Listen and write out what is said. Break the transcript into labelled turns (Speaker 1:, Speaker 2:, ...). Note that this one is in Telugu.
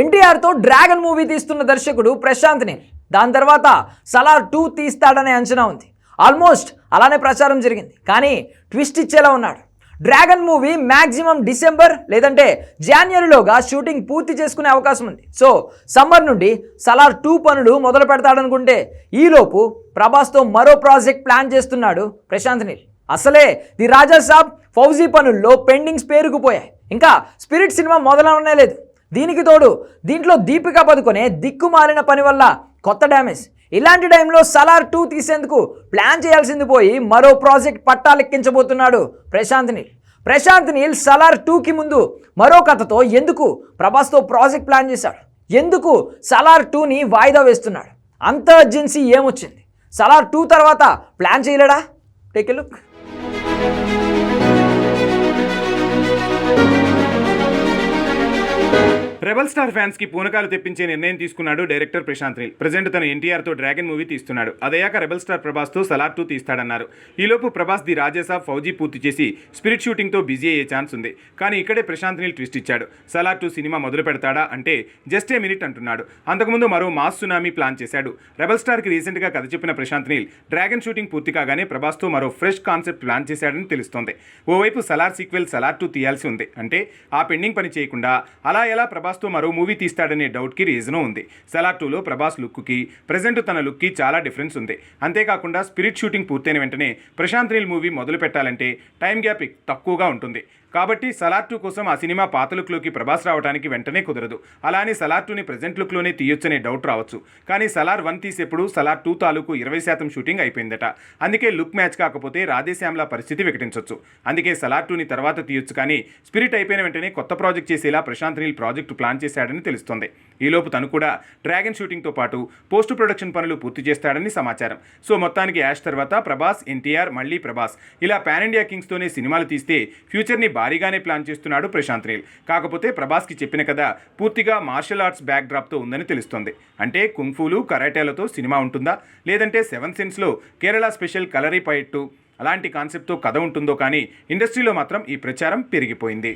Speaker 1: ఎన్టీఆర్తో డ్రాగన్ మూవీ తీస్తున్న దర్శకుడు ప్రశాంత్ని. దాని తర్వాత సలార్ టూ తీస్తాడనే అంచనా ఉంది. ఆల్మోస్ట్ అలానే ప్రచారం జరిగింది. కానీ ట్విస్ట్ ఇచ్చేలా ఉన్నాడు. డ్రాగన్ మూవీ మ్యాక్సిమం డిసెంబర్ లేదంటే జాన్వరిలోగా షూటింగ్ పూర్తి చేసుకునే అవకాశం ఉంది. సో సమ్మర్ నుండి సలార్ టూ పనులు మొదలు పెడతాడనుకుంటే ఈలోపు ప్రభాస్తో మరో ప్రాజెక్ట్ ప్లాన్ చేస్తున్నాడు ప్రశాంత్ నీల్ అసలే ది రాజా సాబ్ ఫౌజీ పనుల్లో పెండింగ్స్ పేరుకుపోయాయి. ఇంకా స్పిరిట్ సినిమా మొదలవనే లేదు. దీనికి తోడు దీంట్లో దీపిక పదుకొనే దిక్కుమాలిన పని వల్ల కొత్త డ్యామేజ్. ఇలాంటి టైంలో సలార్ టూ తీసేందుకు ప్లాన్ చేయాల్సింది పోయి మరో ప్రాజెక్ట్ పట్టాలెక్కించబోతున్నాడు ప్రశాంత్ నీల్. ప్రశాంత్ నీల్ సలార్ టూకి ముందు మరో కథతో ఎందుకు ప్రభాస్తో ప్రాజెక్ట్ ప్లాన్ చేశాడు? ఎందుకు సలార్ టూని వాయిదా వేస్తున్నాడు? అంత అర్జెన్సీ ఏమొచ్చింది? సలార్ టూ తర్వాత plan చేయలేడా? Take a look
Speaker 2: rebel star ఫ్యాన్స్కి పూనకాలు తెప్పించే నిర్ణయం తీసుకున్నాడు డైరెక్టర్ ప్రశాంత్ నీల్ ప్రజెంట్ తన ఎన్టీఆర్తో డ్రాగన్ మూవీ తీస్తున్నాడు. అదయాక రెబల్ స్టార్ ప్రభాస్తో సలార్ టూ తీస్తాడన్నారు ఈలోపు ప్రభాస్ ది రాజేసా ఫౌజీ పూర్తి చేసి స్పిరిట్ షూటింగ్తో బిజీ అయ్యే ఛాన్స్ ఉంది. కానీ ఇక్కడే ప్రశాంత్ నీల్ ట్విస్ట్ ఇచ్చాడు. సలార్ టూ సినిమా మొదలు పెడతాడా అంటే జస్ట్ ఏ మినిట్ అంటున్నాడు. అంతకుముందు మరో మాస్ సునామీ ప్లాన్ చేశాడు. రెబల్ స్టార్కి రీసెంట్గా కథ చెప్పిన ప్రశాంత్ నీల్ డ్రాగన్ షూటింగ్ పూర్తి కాగానే ప్రభాస్తో మరో ఫ్రెష్ కాన్సెప్ట్ ప్లాన్ చేశాడని తెలుస్తోంది. ఓవైపు సలార్ సీక్వెల్ సలార్ టూ తీయాల్సి ఉంది. అంటే ఆ పెండింగ్ పని చేయకుండా అలా ఎలా ప్రభాస్ ప్రభాస్తో మరో మూవీ తీస్తాడనే డౌట్కి రీజను ఉంది. సలార్ టూలో ప్రభాస్ లుక్కి ప్రజెంట్ తన లుక్కి చాలా డిఫరెన్స్ ఉంది. అంతేకాకుండా స్పిరిట్ షూటింగ్ పూర్తయిన వెంటనే ప్రశాంత్ రీల్ మూవీ మొదలు పెట్టాలంటే టైం గ్యాప్ తక్కువగా ఉంటుంది. కాబట్టి సలార్ టూ కోసం ఆ సినిమా పాత లుక్లోకి ప్రభాస్ రావడానికి వెంటనే కుదరదు. అలానే సలార్ టూని ప్రజెంట్ లుక్లోనే తీయొచ్చనే డౌట్ రావచ్చు. కానీ సలార్ వన్ తీసేప్పుడు సలార్ టూ తాలూకు ఇరవై శాతం షూటింగ్ అయిపోయిందట. అందుకే లుక్ మ్యాచ్ కాకపోతే రాధేశ్యామ్ల పరిస్థితి వికటించవచ్చు అందుకే సలార్ టూని తర్వాత తీయొచ్చు కానీ స్పిరిట్ అయిపోయిన వెంటనే కొత్త ప్రాజెక్ట్ చేసేలా Prashanth Neel project plan plan చేశాడని తెలుస్తోంది. ఈలోపు తను కూడా డ్రాగన్ షూటింగ్తో పాటు పోస్ట్ ప్రొడక్షన్ పనులు పూర్తి చేస్తాడని సమాచారం. సో మొత్తానికి యాష్ తర్వాత ప్రభాస్ ఎన్టీఆర్ మళ్ళీ ప్రభాస్. ఇలా పాన్ ఇండియా కింగ్స్తోనే సినిమాలు తీస్తే ఫ్యూచర్ని భారీగానే ప్లాన్ చేస్తున్నాడు ప్రశాంత్ నీల్. కాకపోతే ప్రభాస్కి చెప్పిన కథ పూర్తిగా మార్షల్ ఆర్ట్స్ బ్యాక్ డ్రాప్తో ఉందని తెలుస్తోంది. అంటే కుంఫూలు కరాటేలతో సినిమా ఉంటుందా? లేదంటే సెవెన్ సెన్స్లో కేరళ స్పెషల్ కలరీ పైట్టు అలాంటి కాన్సెప్ట్తో కథ ఉంటుందో కానీ ఇండస్ట్రీలో మాత్రం ఈ ప్రచారం పెరిగిపోయింది.